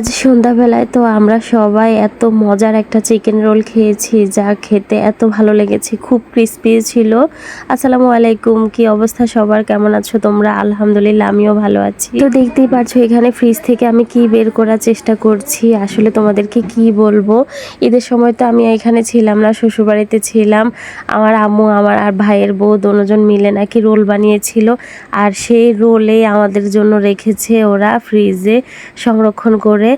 আজ সন্ধ্যাবেলায় তো আমরা সবাই এত মজার একটা চিকেন রোল খেয়েছি, যা খেতে এত ভালো লেগেছে, খুব ক্রিস্পি ছিল। আসসালামু আলাইকুম, কি অবস্থা সবার? কেমন আছো তোমরা? আলহামদুলিল্লাহ, আমিও ভালো আছি। তো দেখতেই পারছ এখানে ফ্রিজ থেকে আমি কি বের করার চেষ্টা করছি, আসলে তোমাদেরকে কি বলব? ঈদের সময় তো আমি এখানে ছিলাম না, শ্বশুরবাড়িতে ছিলাম। আমার আম্মু, আমার আর ভাইয়ের বউ দুজন মিলে নাকি রোল বানিয়েছিল, আর সেই রোলে আমাদের জন্য রেখেছে ওরা ফ্রিজে সংরক্ষণ করে।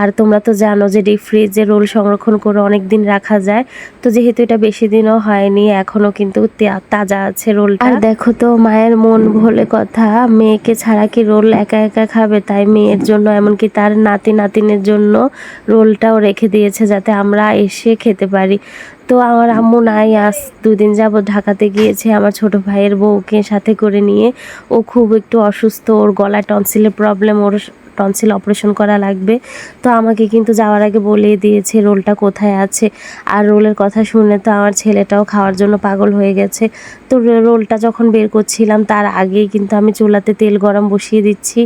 আর তোমরা তো জানো যে ডিপ ফ্রিজে রোল সংরক্ষণ করে অনেক দিন রাখা যায়। তো যেহেতু এটা বেশি দিনও হয়নি, এখনও কিন্তু তাজা আছে রোলটা। আর দেখো তো, মায়ের মন ভোলে কথা, মেয়েকে ছাড়া কি রোল একা একা খাবে? তাই মেয়ের জন্য, এমনকি তার নাতি নাতিনের জন্য রোলটাও রেখে দিয়েছে যাতে আমরা এসে খেতে পারি। তো আমার আম্মু নাই, আজ দুদিন যাবত ঢাকাতে গিয়েছে আমার ছোট ভাইয়ের বউকে সাথে করে নিয়ে। ও খুব একটু অসুস্থ, ওর গলায় টনসিলের প্রবলেম ওর টনসিল অপারেশন করা লাগবে। তো আমাকে কিন্তু যাওয়ার আগে বলে দিয়েছে রোলটা কোথায় আছে। আর রোলের কথা শুনে তো আমার ছেলেটাও খাওয়ার জন্য পাগল হয়ে গেছে। তো রোলটা যখন বের করছিলাম তার আগেই কিন্তু আমি চুলাতে তেল গরম বসিয়ে দিচ্ছি।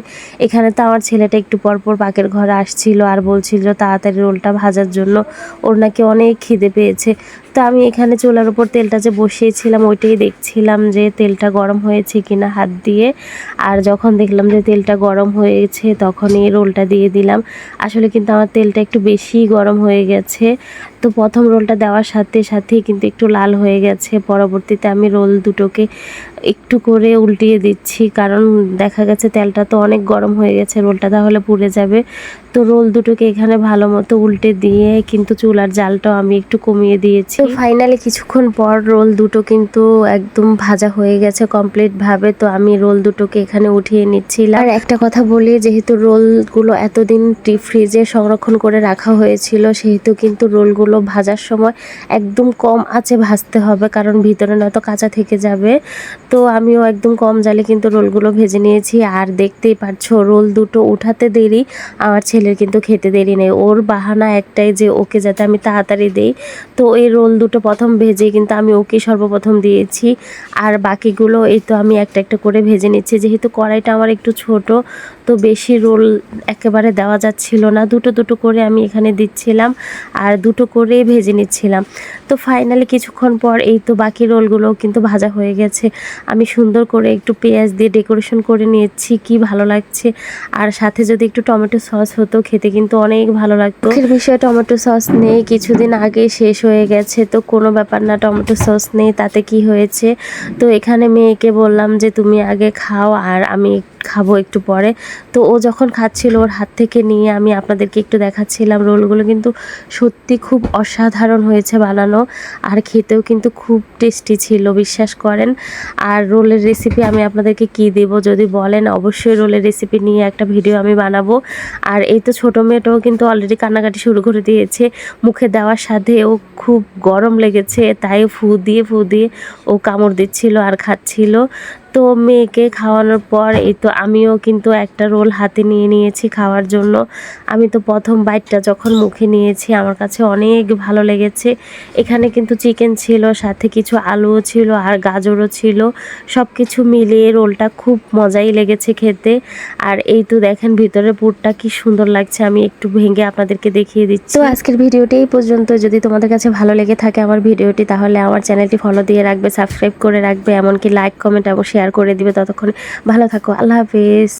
এখানে তো আমার ছেলেটা একটু পরপর পাকের ঘরে আসছিল আর বলছিল তাড়াতাড়ি রোলটা ভাজার জন্য। ওর নাকি অনেক খিদে পেয়েছে। তো আমি এখানে চুলার উপর তেলটা যে বসিয়েছিলাম, ওইটাই দেখছিলাম যে তেলটা গরম হয়েছে কিনা হাত দিয়ে। আর যখন দেখলাম যে তেলটা গরম হয়েছে, তখনই রোলটা দিয়ে দিলাম। আসলে কিন্তু আমার তেলটা একটু বেশি গরম হয়ে গেছে। তো প্রথম রোলটা দেওয়ার সাথে সাথেই কিন্তু একটু লাল হয়ে গেছে। পরবর্তীতে আমি রোল দুটোকে একটু করে উল্টিয়ে দিচ্ছি, কারণ দেখা গেছে তেলটা তো অনেক গরম হয়ে গেছে, রোলটা তাহলে পুড়ে যাবে। তো রোল দুটোকে এখানে ভালো মতো উল্টে দিয়ে কিন্তু চুলার জালটাও আমি একটু কমিয়ে দিয়েছি। তো ফাইনালি কিছুক্ষণ পর রোল দুটো কিন্তু একদম ভাজা হয়ে গেছে কমপ্লিট ভাবে, তো আমি রোল দুটোকে এখানে উঠিয়ে নিচ্ছিলাম। আর একটা কথা বলি, যেহেতু রোলগুলো এতদিন ফ্রিজে সংরক্ষণ করে রাখা হয়েছিল, সেহেতু কিন্তু রোলগুলো ভাজার সময় একদম কম আঁচে ভাজতে হবে, কারণ ভিতরে নয়তো কাঁচা থেকে যাবে। তো আমিও একদম কম জালে কিন্তু রোলগুলো ভেজে নিয়েছি। আর দেখতেই পাচ্ছ রোল দুটো উঠাতে দেরি, আমার ছেলের কিন্তু খেতে দেরি নেই। ওর বাহানা একটাই যে ওকে যাতে আমি তাড়াতাড়ি দেই। তো এই রোল দুটো প্রথম ভেজে কিন্তু আমি ওকে সর্বপ্রথম দিয়েছি। আর বাকিগুলো এই তো আমি একটা একটা করে ভেজে নিচ্ছি। যেহেতু কড়াইটা আমার একটু ছোট তো বেশি রোল একেবারে দেওয়া যাচ্ছিল না। দুটো দুটো করে আমি এখানে দিচ্ছিলাম আর দুটো করে ভেজে নিচ্ছিলাম। তো ফাইনালি কিছুক্ষণ পর এই তো বাকি রোলগুলো কিন্তু ভাজা হয়ে গেছে। আমি সুন্দর করে একটু পেঁয়াজ দিয়ে ডেকোরেশন করে নিয়েছি, কি ভালো লাগছে। আর সাথে যদি একটু টমেটো সস হতো, খেতে কিন্তু অনেক ভালো লাগতো। বিষয়ে টমেটো সস নেই, কিছুদিন আগে শেষ হয়ে গেছে, তো কোনো ব্যাপার না, টমেটো সস নেই, তাতে কি হয়েছে? তো এখানে মেয়েকে বললাম যে, তুমি আগে খাও আর আমি খাব একটু পরে। তো ও যখন খাচ্ছিল ওর হাত থেকে নিয়ে আমি আপনাদেরকে একটু দেখাচ্ছিলাম রোলগুলো কিন্তু সত্যি খুব অসাধারণ হয়েছে বানানো। আর খেতেও কিন্তু খুব টেস্টি ছিল, বিশ্বাস করেন। আর রোলের রেসিপি আমি আপনাদেরকে কি দেব যদি বলেন, অবশ্যই রোলের রেসিপি নিয়ে একটা ভিডিও আমি বানাবো। আর এই তো ছোটো মেয়েটাও কিন্তু অলরেডি কান্নাকাটি শুরু করে দিয়েছে। মুখে দেওয়ার সাথে ও খুব গরম লেগেছে, তাই ফু দিয়ে ফু দিয়ে ও কামড় দিচ্ছিল আর খাচ্ছিল। তো মেয়েকে খাওয়ানোর পর এই তো আমিও কিন্তু একটা রোল হাতে নিয়ে নিয়েছি খাওয়ার জন্য। আমি তো প্রথম বাইটটা যখন মুখে নিয়েছি, আমার কাছে অনেক ভালো লেগেছে। এখানে কিন্তু চিকেন ছিল, সাথে কিছু আলুও ছিল আর গাজরও ছিল। সব কিছু মিলিয়ে রোলটা খুব মজাই লেগেছে খেতে। আর এই তো দেখেন ভিতরে পুরটা কি সুন্দর লাগছে, আমি একটু ভেঙে আপনাদেরকে দেখিয়ে দিচ্ছি। তো আজকের ভিডিওটি এই পর্যন্ত। যদি তোমাদের কাছে ভালো লেগে থাকে আমার ভিডিওটি, তাহলে আমার চ্যানেলটি ফলো দিয়ে রাখবে, সাবস্ক্রাইব করে রাখবে, এমনকি লাইক, কমেন্ট এবং শেয়ার করে দিবে ততক্ষণ। ভালো থাকো আল্লাহ হাফেজ।